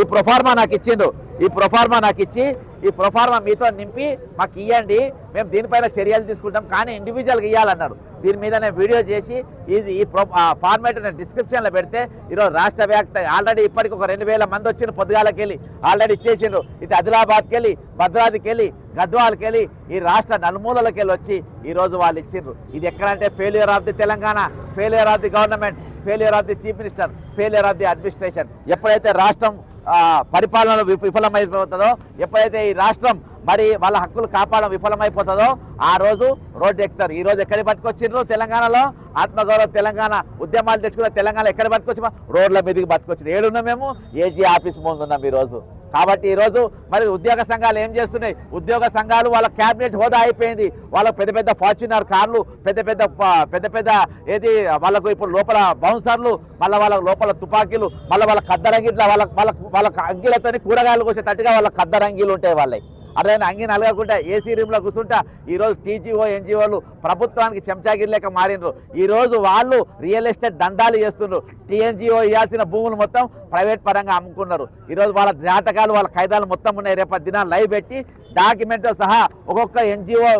ఈ ప్రొఫార్మా నాకు ఇచ్చిండ్రు. ఈ ప్రొఫార్మా నాకు ఇచ్చి ఈ ప్రొఫార్మా మీతో నింపి మాకు ఇవ్వండి మేము దీనిపైన చర్యలు తీసుకుంటాం. కానీ ఇండివిజువల్గా ఇవ్వాలన్నారు దీని మీద నేను వీడియో చేసి ఇది ఈ ప్రొ ఫార్మేట్ నేను డిస్క్రిప్షన్లో పెడితే ఈరోజు రాష్ట్ర వ్యాప్త ఆల్రెడీ ఇప్పటికి ఒక రెండు వేల మంది వచ్చిన పొద్దుగాలకి వెళ్ళి ఆల్రెడీ ఇచ్చేసిండ్రు. ఇటు ఆదిలాబాద్కి వెళ్ళి భద్రాద్రికి వెళ్ళి గద్వాలకి వెళ్ళి ఈ రాష్ట్ర నలుమూలకి వెళ్ళి వచ్చి ఈరోజు వాళ్ళు ఇచ్చిండ్రు. ఇది ఎక్కడంటే failure of the Telangana failure of the government failure of the chief minister failure of the administration ఎప్పుడైతే రాష్ట్రం పరిపాలన విఫలమైపోతుందో ఎప్పుడైతే ఈ రాష్ట్రం మరి వాళ్ళ హక్కులు కాపాడడం విఫలమైపోతుందో ఆ రోజు రోడ్డు ఎక్కుతారు. ఈ రోజు ఎక్కడికి బతుకొచ్చిండ్రు తెలంగాణలో? ఆత్మగౌరవ తెలంగాణ ఉద్యమాలు తెచ్చుకున్న తెలంగాణ ఎక్కడ పట్టుకొచ్చి రోడ్ల మీదకి బతుకొచ్చింది ఏడున్నాం మేము? ఏజీ ఆఫీస్ ముందు ఉన్నాం ఈరోజు. కాబట్టి ఈరోజు మరి ఉద్యోగ సంఘాలు ఏం చేస్తున్నాయి? ఉద్యోగ సంఘాలు వాళ్ళ క్యాబినెట్ హోదా అయిపోయింది. వాళ్ళ పెద్ద పెద్ద ఫార్చునర్ కార్లు పెద్ద పెద్ద పెద్ద పెద్ద ఏది వాళ్ళకు ఇప్పుడు లోపల బౌన్సర్లు మళ్ళీ వాళ్ళ లోపల తుపాకీలు మళ్ళీ వాళ్ళ కద్దరంగిట్ల వాళ్ళ వాళ్ళ వాళ్ళ అంగిలతోని కూరగాయలు కోసేటట్టుగా వాళ్ళ కద్దరంగిలు ఉంటాయి వాళ్ళవి అర్థమైంది అంగి నలగకుండా ఏసీ రూమ్లో కూర్చుంటా. ఈరోజు టీజీఓ ఎన్జిఓలు ప్రభుత్వానికి చెంచాగిరిలేక మారినరు ఈరోజు వాళ్ళు రియల్ ఎస్టేట్ దందాలు చేస్తుండ్రు. టీఎన్జిఓ ఇవ్వాల్సిన భూములు మొత్తం ప్రైవేట్ పరంగా అమ్ముకున్నారు. ఈరోజు వాళ్ళ జాతకాలు వాళ్ళ ఖైదాలు మొత్తం ఉన్నాయి. రేపటి దినాలు లైవ్ పెట్టి డాక్యుమెంట్తో సహా ఒక్కొక్క ఎన్జిఓ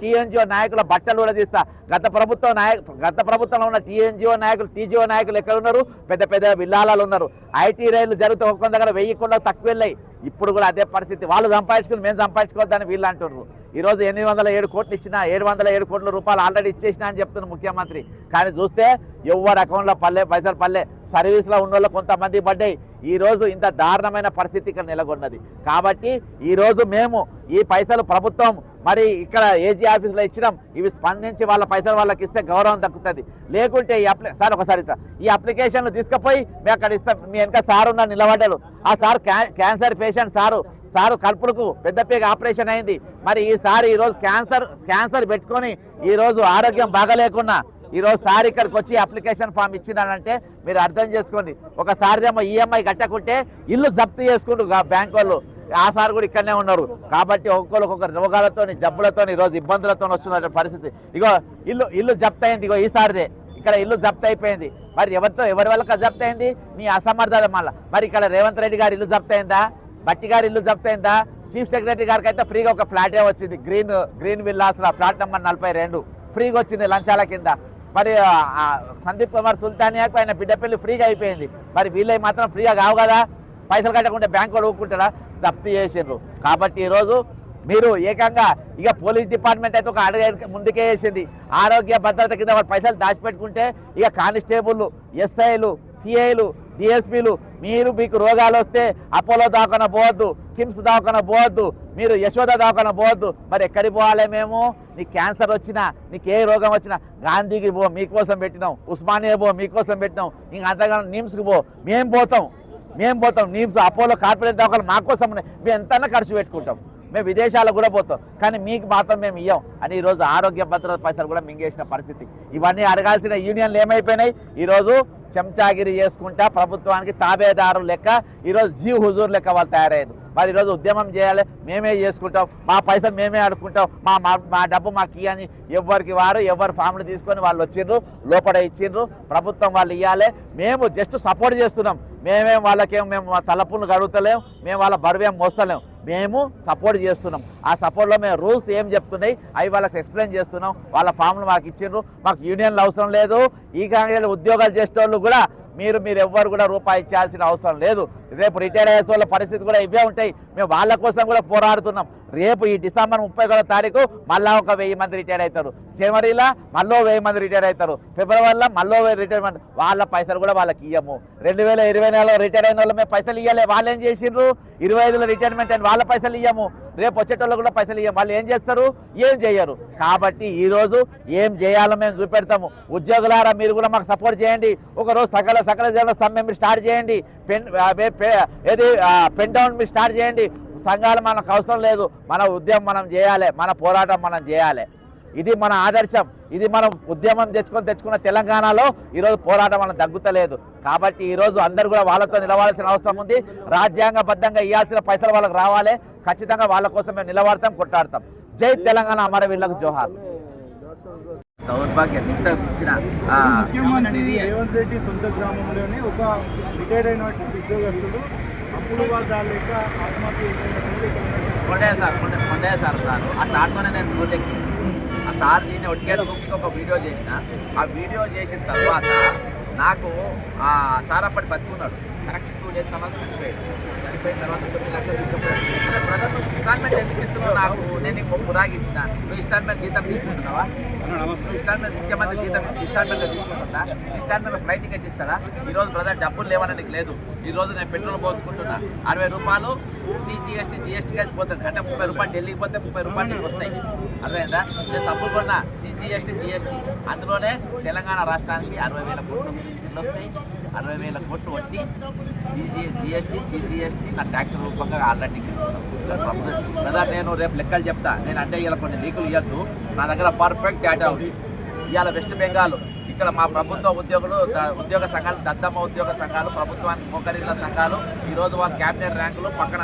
టీఎన్జిఓ నాయకుల బట్టలు కూడా తీస్తా. గత ప్రభుత్వం నాయక గత ప్రభుత్వంలో ఉన్న టీఎన్జిఓ నాయకులు టీజీఓ నాయకులు ఎక్కడ ఉన్నారు? పెద్ద పెద్ద విల్లాలలో ఉన్నారు. ఐటీ రైళ్ళు జరుగుతూ ఒక్కొక్క దగ్గర వెయ్యి కొండ తక్కువ వెళ్ళాయి ఇప్పుడు కూడా అదే పరిస్థితి. వాళ్ళు సంపాదించుకుని మేము సంపాదించుకోవద్దని వీళ్ళు అంటున్నారు ఈరోజు ఎనిమిది వందల ఏడు కోట్లు ఇచ్చిన ఏడు వందల ఏడు కోట్ల రూపాయలు ఆల్రెడీ ఇచ్చేసిన అని చెప్తున్న ముఖ్యమంత్రి. కానీ చూస్తే ఎవరి అకౌంట్లో పల్లె పైసలు పల్లె సర్వీస్లో ఉన్న వాళ్ళు కొంతమంది పడ్డాయి. ఈరోజు ఇంత దారుణమైన పరిస్థితి ఇక్కడ నెలకొన్నది. కాబట్టి ఈరోజు మేము ఈ పైసలు ప్రభుత్వం మరి ఇక్కడ ఏజీ ఆఫీసులో ఇచ్చినాం. ఇవి స్పందించి వాళ్ళ పైసలు వాళ్ళకి ఇస్తే గౌరవం దక్కుతుంది. లేకుంటే ఈ అప్లి సార్ ఒకసారి ఈ అప్లికేషన్లు తీసుకుపోయి మేము అక్కడ ఇస్తాం. మీ వెనక సార్ ఉన్న నిలబడ్డారు. ఆ sir cancer patient sir. Sir కలుపులకు పెద్దపేగ ఆపరేషన్ అయింది. మరి ఈసారి ఈరోజు క్యాన్సర్ క్యాన్సర్ పెట్టుకొని ఈరోజు ఆరోగ్యం బాగలేకున్నా ఈరోజు సార్ ఇక్కడికి వచ్చి అప్లికేషన్ ఫామ్ ఇచ్చినానంటే మీరు అర్థం చేసుకోండి. ఒకసారి ఏమో ఈఎంఐ కట్టకుంటే ఇల్లు జప్తు చేసుకుంటూ బ్యాంక్ వాళ్ళు ఆ సార్ కూడా ఇక్కడనే ఉన్నారు. కాబట్టి ఒక్కొక్కరు ఒక్కొక్క రోగాలతో జబ్బులతో ఈరోజు ఇబ్బందులతో వస్తున్న పరిస్థితి. ఇగో ఇల్లు ఇల్లు జప్తు అయింది ఇగో ఈసారిదే ఇక్కడ ఇల్లు జప్తు అయిపోయింది. మరి ఎవరితో ఎవరి వల్ల జప్తు అయింది? మీ అసమర్థత మళ్ళీ. మరి ఇక్కడ రేవంత్ రెడ్డి గారు ఇల్లు జప్తు అయిందా? బట్టి గారి ఇల్లు జప్తు అయిందా చీఫ్ సెక్రటరీ గారికి అయితే ఫ్రీగా ఒక ఫ్లాటే వచ్చింది. Green green villas flat number నలభై రెండు. ఫ్రీగా వచ్చింది లంచాల కింద. మరి సందీప్ కుమార్ సుల్తానియాకు ఆయన బిడ్డ పెళ్ళి ఫ్రీగా అయిపోయింది. మరి వీళ్ళై మాత్రం ఫ్రీగా కావు కదా? పైసలు కట్టకుండా బ్యాంకు వాడు ఊరుకుంటారా? జప్తు చేసిండ్రు. కాబట్టి ఈరోజు మీరు ఏకంగా ఇక పోలీస్ డిపార్ట్మెంట్ అయితే ఒక అడుగు ముందుకే వేసింది. ఆరోగ్య భద్రత కింద వాళ్ళు పైసలు దాచిపెట్టుకుంటే ఇక కానిస్టేబుల్ ఎస్ఐలు సిఐలు డిఎస్పీలు మీరు మీకు రోగాలు వస్తే అపోలో దాకన పోవద్దు కిమ్స్ దాకన పోవద్దు మీరు యశోద దాకన పోవద్దు. మరి ఎక్కడికి పోవాలి మేము? నీకు క్యాన్సర్ వచ్చినా నీకు ఏ రోగం వచ్చినా గాంధీకి పో మీకోసం పెట్టినాం. ఉస్మానియా పో మీకోసం పెట్టినాం. ఇంక అంతగానో నిమ్స్కి పో. మేము పోతాం. మేము పోతాం. నీమ్స్ అపోలో కార్పొరేట్ దాఖలు మా కోసం ఉన్నాయి. మేము ఎంతైనా ఖర్చు పెట్టుకుంటాం. మేము విదేశాలకు కూడా పోతాం. కానీ మీకు మాత్రం మేము ఇవ్వం అని ఈరోజు ఆరోగ్య భద్రత పైసలు కూడా మింగేసిన పరిస్థితి. ఇవన్నీ అడగాల్సిన యూనియన్లు ఏమైపోయినాయి? ఈరోజు చెంచాగిరి చేసుకుంటా ప్రభుత్వానికి తాబేదారు లెక్క ఈరోజు జీవ్ హుజూర్ లెక్క వాళ్ళు తయారయ్యారు. మరి ఈరోజు ఉద్యమం చేయాలి మేమే చేసుకుంటాం. మా పైసలు మేమే ఆడుకుంటాం మా మా- మా డబ్బు మాకు ఇవ్వని ఎవరికి వారు ఎవరు ఫామ్లు తీసుకొని వాళ్ళు వచ్చిండ్రు లోపల ఇచ్చిండ్రు ప్రభుత్వం వాళ్ళు ఇవ్వాలి మేము జస్ట్ సపోర్ట్ చేస్తున్నాం. మేమేం వాళ్ళకేం మేము తలపులు గడుగుతలేం మేము వాళ్ళ బరువేం మోస్తలేం. మేము సపోర్ట్ చేస్తున్నాం. ఆ సపోర్ట్లో మేము రూల్స్ ఏం చెప్తున్నాయి అవి వాళ్ళకి ఎక్స్ప్లెయిన్ చేస్తున్నాం. వాళ్ళ ఫామ్లు మాకు ఇచ్చిండ్రు. మాకు యూనియన్లు అవసరం లేదు. ఈ కాంగ్రెస్ ఉద్యోగాలు చేసేటోళ్ళు కూడా మీరు మీరు ఎవ్వరు కూడా రూపాయి ఇచ్చాల్సిన అవసరం లేదు. రేపు రిటైర్ అయ్యే వాళ్ళ పరిస్థితి కూడా ఇవే ఉంటాయి. మేము వాళ్ళ కోసం కూడా పోరాడుతున్నాం. రేపు ఈ డిసెంబర్ ముప్పై ఒకటో తారీఖు మళ్ళా ఒక వెయ్యి మంది రిటైర్ అవుతారు. జనవరిలో మళ్ళీ వెయ్యి మంది రిటైర్ అవుతారు. ఫిబ్రవరిలో మళ్ళీ రిటైర్మెంట్ వాళ్ళ పైసలు కూడా వాళ్ళకి ఇయ్యము. రెండు వేల ఇరవై నెలలో రిటైర్ అయిన వాళ్ళు మేము పైసలు ఇవ్వలే వాళ్ళు ఏం చేసిండ్రు? ఇరవై ఐదులో రిటైర్మెంట్ అని వాళ్ళ పైసలు ఇయ్యము. రేపు వచ్చేటోళ్ళు కూడా పైసలు ఇవ్వము వాళ్ళు ఏం చేస్తారు? ఏం చేయరు. కాబట్టి ఈరోజు ఏం చేయాలో మేము చూపెడతాము. ఉద్యోగులారా మీరు కూడా మాకు సపోర్ట్ చేయండి. ఒకరోజు సకల సకల జన సమ్మె మీరు స్టార్ట్ చేయండి. పెన్ ఏది ఆ, పెన్ డౌన్ మీరు స్టార్ట్ చేయండి. సంఘాలు మనకు అవసరం లేదు. మన ఉద్యమం మనం చేయాలి. మన పోరాటం మనం చేయాలి. ఇది మన ఆదర్శం. ఇది మనం ఉద్యమం తెచ్చుకొని తెచ్చుకున్న తెలంగాణలో ఈరోజు పోరాటం మనం తగ్గుతలేదు. కాబట్టి ఈరోజు అందరూ కూడా వాళ్ళతో నిలవాల్సిన అవసరం ఉంది. రాజ్యాంగబద్ధంగా ఇవ్వాల్సిన పైసలు వాళ్ళకి రావాలి. ఖచ్చితంగా వాళ్ళ కోసం మేము నిలబడతాం కొట్టాడతాం జై తెలంగాణ అమరవీళ్ళకు జోహార్. దౌర్భాగ్యం ఇంత ఇచ్చిన? రేవంత్ రెడ్డి సొంత గ్రామంలోనే ఒక రిటైర్డ్ అయినటువంటి ఉద్యోగస్తుడు అప్పులు వాళ్ళ లెక్క ఆత్మహత్య సార్ కొండే కొండే సార్ సార్ ఆ సార్తోనే నేను రోడ్డెక్కి ఆ సార్ నేను ఒట్టికేట బుక్కి ఒక వీడియో చేసిన. ఆ వీడియో చేసిన తర్వాత నాకు ఆ సార్ అప్పటి బతుకున్నాడు. కరెక్ట్ టూ డేస్ తర్వాత చనిపోయాడు. చనిపోయిన తర్వాత తొమ్మిది లక్షలు తీసుకుపోయాడు బ్రదర్ నువ్వు ఇన్స్టాల్మెంట్ ఎందుకు ఇస్తున్నావు నాకు? నేను నీకు పురాగి నువ్వు ఇన్స్టాల్మెంట్ జీతం తీసుకుంటున్నావా? నువ్వు ఇన్స్టాల్మెంట్ ముఖ్యమంత్రి జీతం ఇన్స్టాల్మెంట్ తీసుకుంటున్నా ఇన్స్టాల్మెంట్ ఫ్లైట్ టికెట్ ఇస్తారా? ఈరోజు రోజు బ్రదర్ డబ్బులు లేవని నీకు లేదు. ఈరోజు నేను పెట్రోల్ పోసుకుంటున్నా. అరవై రూపాయలు సిజిఎస్టీ జిఎస్టీ కలిసి పోతుంది. అంటే ముప్పై రూపాయలు ఢిల్లీకి పోతే ముప్పై రూపాయలు నీకు వస్తాయి. అర్థమైందా? నేను సబ్బులు కొన్నా. CGST GST. అందులోనే తెలంగాణ రాష్ట్రానికి అరవై వేల కోట్లు వస్తాయి. అరవై వేల కోట్లు వట్టి జిఎస్టీ సిజిఎస్టీ నా ట్యాక్టర్ రూపంగా ఆల్రెడీ బ్రదర్ నేను రేపు లెక్కలు చెప్తా. నేను అంటే ఇలా కొన్ని లీకులు ఇవ్వద్దు. నా దగ్గర పర్ఫెక్ట్ డేటా ఉంది. ఇవాళ వెస్ట్ బెంగాల్ ఇక్కడ మా ప్రభుత్వ ఉద్యోగులు ఉద్యోగ సంఘాలు దద్దమ్మ ఉద్యోగ సంఘాలు ప్రభుత్వానికి మోకరిల్ల సంఘాలు ఈరోజు వాళ్ళ క్యాబినెట్ ర్యాంకులు పక్కన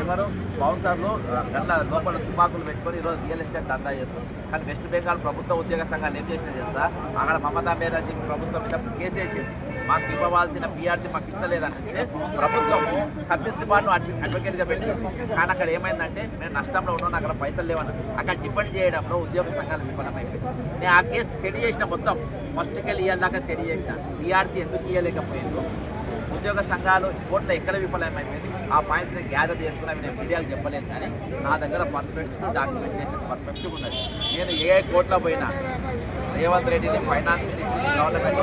ఎవరు బౌన్సర్లు గల్ల లోపల తుపాకులు పెట్టుకొని ఈరోజు రియల్ ఎస్టేట్ దందా చేస్తుంది కానీ వెస్ట్ బెంగాల్ ప్రభుత్వ ఉద్యోగ సంఘాలు ఏం చేసినా తెలుసా? అక్కడ మమతా బెనర్జీ ప్రభుత్వం మీద కేసు వేసింది. మాకు ఇవ్వవలసిన పిఆర్సీ మాకు ఇస్తలేదంటే ప్రభుత్వము కమ్యూనిస్ట్ బార్ను అడ్వకేట్గా పెట్టింది కానీ అక్కడ ఏమైందంటే మేము నష్టంలో ఉన్నాం అక్కడ పైసలు లేవని. అక్కడ డిపెండ్ చేయడంలో ఉద్యోగ సంఘాలు విఫలమైపోయింది నేను ఆ కేసు స్టడీ చేసిన మొత్తం ఫస్ట్కి వెళ్ళి దాకా స్టడీ చేసిన. పిఆర్సీ ఎందుకు ఇవ్వలేకపోయిందో ఉద్యోగ సంఘాలు కోర్టులో ఎక్కడ విఫలమైపోయింది ఆ పాయింట్స్ని గ్యాదర్ చేసుకుని నేను మీడియాకు చెప్పలేదు. కానీ నా దగ్గర పర్ఫెక్ట్ డాక్యుమెంటేషన్ పర్ఫెక్ట్గా ఉన్నది. నేను ఏ కోట్ల పోయినా రేవంత్ రెడ్డిని ఫైనాన్స్ మినిస్టర్ని గవర్నమెంట్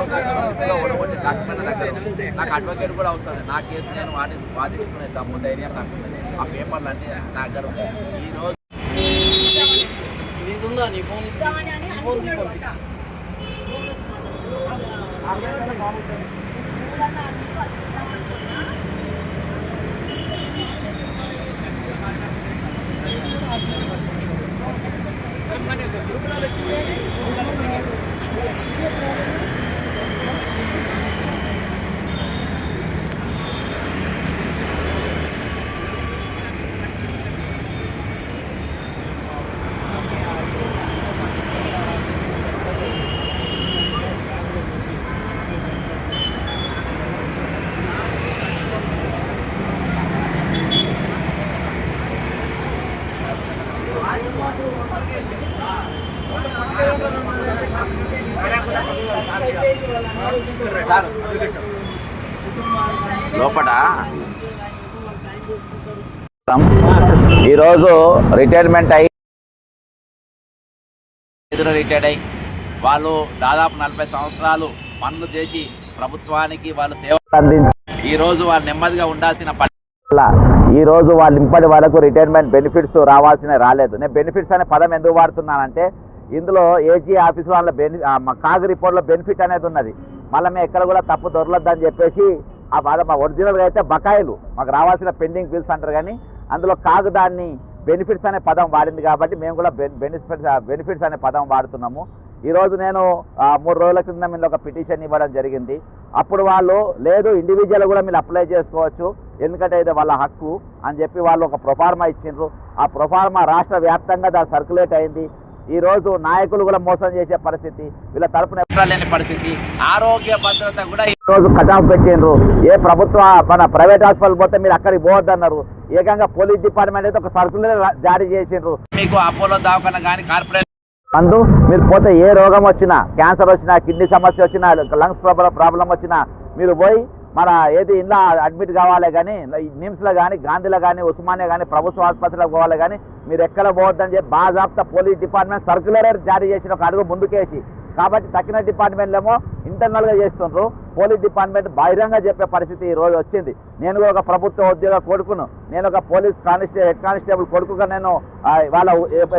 డాక్యుమెంట్ నా దగ్గర. నాకు అడ్వకేట్ కూడా అవుతుంది నా కేసు నేను వాడి వాదించుకునే దమ్ము ధైర్యం నాకు. ఆ పేపర్లు అన్నీ నా దగ్గర ఉన్నాయి ఈ రోజు లోపల ఈరోజు రిటైర్మెంట్ అయ్యి రిటైర్డ్ అయ్యి వాళ్ళు దాదాపు నలభై సంవత్సరాలు పనులు చేసి ప్రభుత్వానికి వాళ్ళు సేవ అందించి ఈ రోజు వాళ్ళు నెమ్మదిగా ఉండాల్సిన ఈ రోజు వాళ్ళు ఇప్పటి వరకు రిటైర్మెంట్ బెనిఫిట్స్ రావాల్సిన రాలేదు. నేను బెనిఫిట్స్ అనే పదం ఎందుకు వాడుతున్నానంటే ఇందులో ఏజీ ఆఫీస్ వాళ్ళ బెని ఆ మా కాగు రిపోర్ట్లో బెనిఫిట్ అనేది ఉన్నది. మళ్ళీ మేము ఎక్కడ కూడా తప్పు దొరలొద్దని చెప్పేసి ఆ బాధ మా ఒరిజినల్గా అయితే బకాయిలు. మాకు రావాల్సిన పెండింగ్ బిల్స్ అంటారు కానీ అందులో కాదు దాన్ని బెనిఫిట్స్ అనే పదం వాడింది కాబట్టి మేము కూడా బెనిఫిట్స్ బెనిఫిట్స్ అనే పదం వాడుతున్నాము. ఈరోజు నేను మూడు రోజుల క్రింద మీరు ఒక పిటిషన్ ఇవ్వడం జరిగింది. అప్పుడు వాళ్ళు లేదు ఇండివిజువల్ కూడా మీరు అప్లై చేసుకోవచ్చు. ఎందుకంటే ఇది వాళ్ళ హక్కు అని చెప్పి వాళ్ళు ఒక ప్రొఫార్మా ఇచ్చిండ్రు. ఆ ప్రొఫార్మా రాష్ట్ర వ్యాప్తంగా దాని సర్క్యులేట్ అయింది. ఈ రోజు నాయకులు కూడా మోసం చేసే పరిస్థితి వీళ్ళ తరపున లేని పరిస్థితి. ఆరోగ్య భద్రత కూడా ఈ రోజు కటాఫ్ పెట్టిండ్రు. ఏ ప్రభుత్వ మన ప్రైవేట్ హాస్పిటల్ పోతే మీరు అక్కడికి పోవద్దన్నారు. ఏకంగా పోలీస్ డిపార్ట్మెంట్ అయితే ఒక సర్కులర్ జారీ చేసిండ్రు. మీకు అపోలో దవాఖాన కానీ కార్పొరేట్ అందు మీరు పోతే ఏ రోగం వచ్చినా క్యాన్సర్ వచ్చినా కిడ్నీ సమస్య వచ్చినా లంగ్స్ ప్రాబ్లం వచ్చినా మీరు పోయి మన ఏది ఇందా అడ్మిట్ కావాలి కానీ నిమ్స్లో కానీ గాంధీలో కానీ ఉస్మానియా కానీ ప్రభుత్వ ఆసుపత్రిలో పోవాలి కానీ మీరు ఎక్కడ పోవద్దని చెప్పి బాజాప్తా పోలీస్ డిపార్ట్మెంట్ సర్క్యులర్ జారీ చేసిన ఒక అడుగు ముందుకేసి కాబట్టి తక్కిన డిపార్ట్మెంట్లేమో ఇంటర్నల్గా చేస్తుండ్రు. పోలీస్ డిపార్ట్మెంట్ బహిరంగ చెప్పే పరిస్థితి ఈ రోజు వచ్చింది. నేను ఒక ప్రభుత్వ ఉద్యోగ కొడుకును. నేను ఒక పోలీస్ కానిస్టే హెడ్ కానిస్టేబుల్ కొడుకుగా నేను వాళ్ళ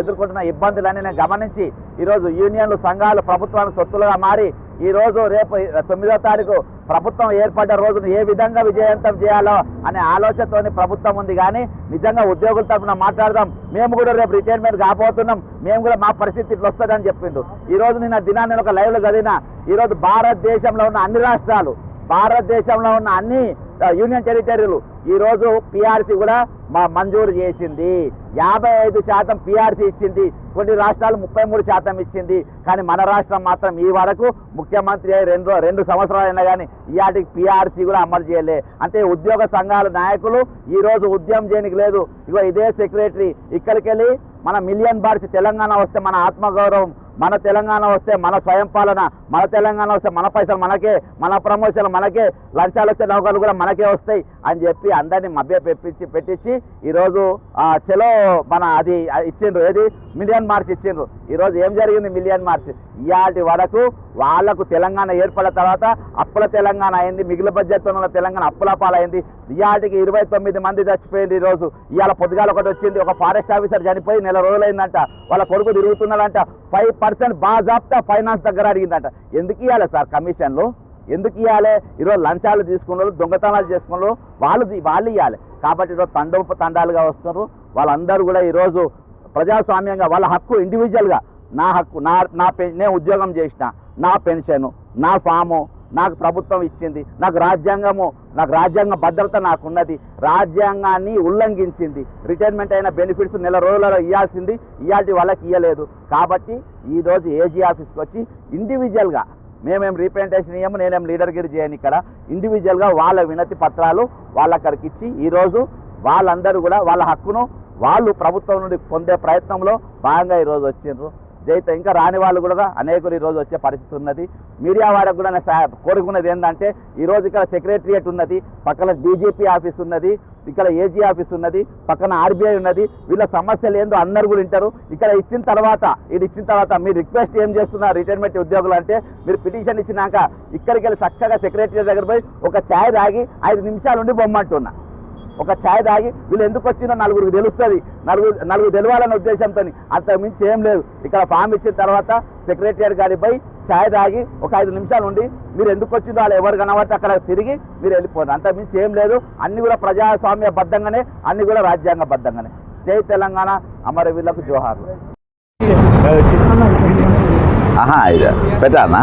ఎదుర్కొంటున్న ఇబ్బందులన్నీ నేను గమనించి ఈరోజు యూనియన్లు సంఘాలు ప్రభుత్వానికి సొత్తులుగా మారి ఈరోజు రేపు తొమ్మిదో తారీఖు ప్రభుత్వం ఏర్పడ్డ రోజును ఏ విధంగా విజయవంతం చేయాలో అనే ఆలోచనతోని ప్రభుత్వం ఉంది. కానీ నిజంగా ఉద్యోగుల తరఫున మాట్లాడదాం. మేము కూడా రేపు రిటైర్మెంట్ కాబోతున్నాం. మేము కూడా మా పరిస్థితి ఇట్లా వస్తుందని చెప్పిండు. ఈ రోజు నిన్న దినాన్ని నేను ఒక లైవ్లో చదివిన ఈరోజు భారతదేశంలో ఉన్న అన్ని రాష్ట్రాలు భారతదేశంలో ఉన్న అన్ని యూనియన్ టెరిటరీలు ఈ రోజు పిఆర్సీ కూడా మా మంజూరు చేసింది. యాభై ఐదు శాతం పిఆర్సీ ఇచ్చింది. కొన్ని రాష్ట్రాలు ముప్పై మూడు శాతం ఇచ్చింది. కానీ మన రాష్ట్రం మాత్రం ఈ వరకు ముఖ్యమంత్రి అయి రెండు రెండు సంవత్సరాలు అయినా కానీ ఇవాటికి పిఆర్సీ కూడా అమలు చేయలే. అంటే ఉద్యోగ సంఘాల నాయకులు ఈరోజు ఉద్యమం చేయడానికి లేదు. ఇగో ఇదే సెక్రటరీ ఇక్కడికి వెళ్ళి మన మిలియన్ బార్స్ తెలంగాణ వస్తే మన ఆత్మగౌరవం మన తెలంగాణ వస్తే మన స్వయం పాలన మన తెలంగాణ వస్తే మన పైసలు మనకే మన ప్రమోషన్లు మనకే లంచాలు వచ్చే నౌకలు కూడా మనకే వస్తాయి అని చెప్పి అందరినీ మభ్య పెప్పించి పెట్టించి ఈరోజు చెలో మన అది అది ఇచ్చిండ్రు. ఏది? మిలియన్ మార్చ్ ఇచ్చిండ్రు. ఈరోజు ఏం జరిగింది మిలియన్ మార్చ్? ఇవాటి వరకు వాళ్ళకు తెలంగాణ ఏర్పడిన తర్వాత అప్పుల తెలంగాణ అయింది మిగిలిన బడ్జెట్తో ఉన్న తెలంగాణ అప్పుల పాలైంది. ఇవాటికి ఇరవై తొమ్మిది మంది చచ్చిపోయింది ఈరోజు. ఇవాళ పొద్దుగాల ఒకటి వచ్చింది ఒక ఫారెస్ట్ ఆఫీసర్ చనిపోయి నెల రోజులైందంట. వాళ్ళ కొడుకు తిరుగుతున్నాడంట. ఫైవ్ పర్సెంట్ బాజాబ్తా ఫైనాన్స్ దగ్గర అడిగిందంట. ఎందుకు ఇవ్వాలి సార్ కమిషన్లు? ఎందుకు ఇవ్వాలి ఈరోజు లంచాలు తీసుకున్నారు దొంగతనాలు చేసుకున్నారు వాళ్ళు వాళ్ళు ఇవ్వాలి కాబట్టి ఈరోజు తండోప తండాలుగా వస్తున్నారు. వాళ్ళందరూ కూడా ఈరోజు ప్రజాస్వామ్యంగా వాళ్ళ హక్కు ఇండివిజువల్గా నా హక్కు నా నా పెన్ నేను ఉద్యోగం చేసిన నా పెన్షన్ నా ఫాము నాకు ప్రభుత్వం ఇచ్చింది నాకు రాజ్యాంగము నాకు రాజ్యాంగ భద్రత నాకున్నది రాజ్యాంగాన్ని ఉల్లంఘించింది. రిటైర్మెంట్ అయిన బెనిఫిట్స్ నెల రోజులలో ఇవ్వాల్సింది ఇవాళ వాళ్ళకి ఇవ్వలేదు కాబట్టి ఈరోజు ఏజీ ఆఫీస్కి వచ్చి ఇండివిజువల్గా మేమేం రీప్రజెంటేషన్ ఇయ్యము నేనేం లీడర్గిరి చేయను ఇక్కడ. ఇండివిజువల్గా వాళ్ళ వినతి పత్రాలు వాళ్ళ అక్కడికి ఇచ్చి ఈరోజు వాళ్ళందరూ కూడా వాళ్ళ హక్కును వాళ్ళు ప్రభుత్వం నుండి పొందే ప్రయత్నంలో భాగంగా ఈరోజు వచ్చిండ్రు. జైత ఇంకా రాని వాళ్ళు కూడా అనేకులు ఈరోజు వచ్చే పరిస్థితి ఉన్నది. మీడియా వాళ్ళకు కూడా కోరుకున్నది ఏంటంటే ఈరోజు ఇక్కడ సెక్రటరియట్ ఉన్నది పక్కన డీజీపీ ఆఫీస్ ఉన్నది ఇక్కడ ఏజీ ఆఫీస్ ఉన్నది పక్కన ఆర్బీఐ ఉన్నది. వీళ్ళ సమస్యలు ఏందో అందరు కూడా వింటారు. ఇక్కడ ఇచ్చిన తర్వాత ఇది ఇచ్చిన తర్వాత మీరు రిక్వెస్ట్ ఏం చేస్తున్నారు రిటైర్మెంట్ ఉద్యోగులు అంటే మీరు పిటిషన్ ఇచ్చినాక ఇక్కడికి వెళ్ళి చక్కగా సెక్రటరీ దగ్గర పోయి ఒక ఛాయ్ తాగి ఐదు నిమిషాలు ఉండి బొమ్మంటున్నా. ఒక ఛాయ్ తాగి వీళ్ళు ఎందుకు వచ్చిందో నలుగురికి తెలుస్తుంది. నలుగురు నలుగురు తెలవాలనే ఉద్దేశంతో అంత మించి ఏం లేదు. ఇక్కడ ఫామ్ ఇచ్చిన తర్వాత సెక్రటరియట్ గారిపై ఛాయ్ తాగి ఒక ఐదు నిమిషాలు ఉండి మీరు ఎందుకు వచ్చిందో వాళ్ళు ఎవరు కనబడితే అక్కడ తిరిగి మీరు వెళ్ళిపోండి. అంత మించి ఏం లేదు. అన్ని కూడా ప్రజాస్వామ్య బద్ధంగానే అన్ని కూడా రాజ్యాంగ బద్ధంగానే. జై తెలంగాణ. అమరవీరులకు జోహార్లు. ఆహా ఇది. పెట్టానా